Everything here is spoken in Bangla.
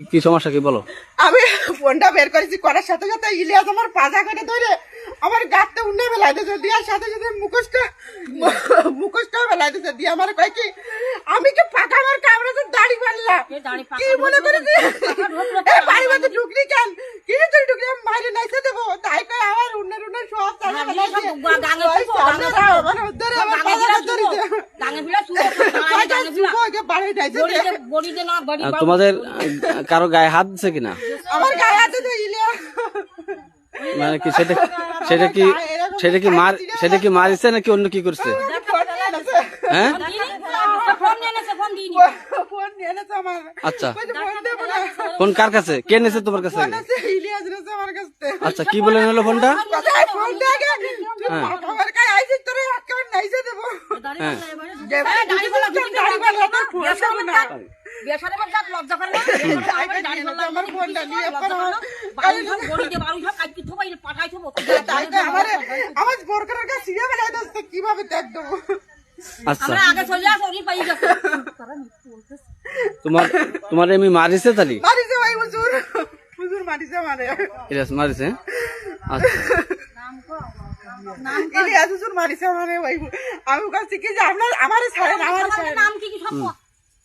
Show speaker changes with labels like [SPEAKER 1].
[SPEAKER 1] কি সমস্যা কি বলো?
[SPEAKER 2] আমি ফোনটা বের করেছি করার সাথে সাথে ইলিয়াস আমার পাজা করে ধরে আমার গাছটা উন্নে বেলাই দিয়েছে দিয়ার সাথে সাথে মুখোশটা মুখোশটা বেলাই দিয়েছে। দিয়ে আমার কয় কি আমি কি পাকা আমার কামড়ে তো দাড়ি পারলাম কি মনে করেছি? এই বাড়ি মধ্যে ঢুকলি কেন? কি তুই ঢুকলি আমি বাইরে নাইতে দেবো। তাই কয় আমার উন্নের উন্নের সব চালা বেলাই দিয়ে দাও, আমার উদ্ধারে আমার পাজা ধরে দিয়ে বাড়ি নাইতে দিয়ে
[SPEAKER 1] আহ, তোমাদের কারও গায়ে হাত দিছে কিনা?
[SPEAKER 2] আমার গায়ে আছে তো ইলিয়াস
[SPEAKER 1] মানে কি সেটা সেটা কি সেটা কি মার সেটা কি মারিছে নাকি অন্য কি করছে? হ্যাঁ? আচ্ছা।
[SPEAKER 2] ফোন দেবো না।
[SPEAKER 1] ফোন কার কাছে? কে নিয়েছে তোমার কাছে? আচ্ছা কি বলে নিলো ফোনটা? হ্যাঁ।
[SPEAKER 2] আমার কাছে কীভাবে দেবো?
[SPEAKER 1] আচ্ছা। তোমার তোমার এমনি মারিছে তালি
[SPEAKER 2] মারিছে ভাই হুজুর। হুজুর মারিছে মারে
[SPEAKER 1] ইলিয়াস মারিছে? আচ্ছা।
[SPEAKER 2] ইলিয়াস হুজুর মারিছে আমারে ভাই। আমি কাছে কি যে আপনার আমারে ছাড়েন আমারে
[SPEAKER 3] নাম কি কি সব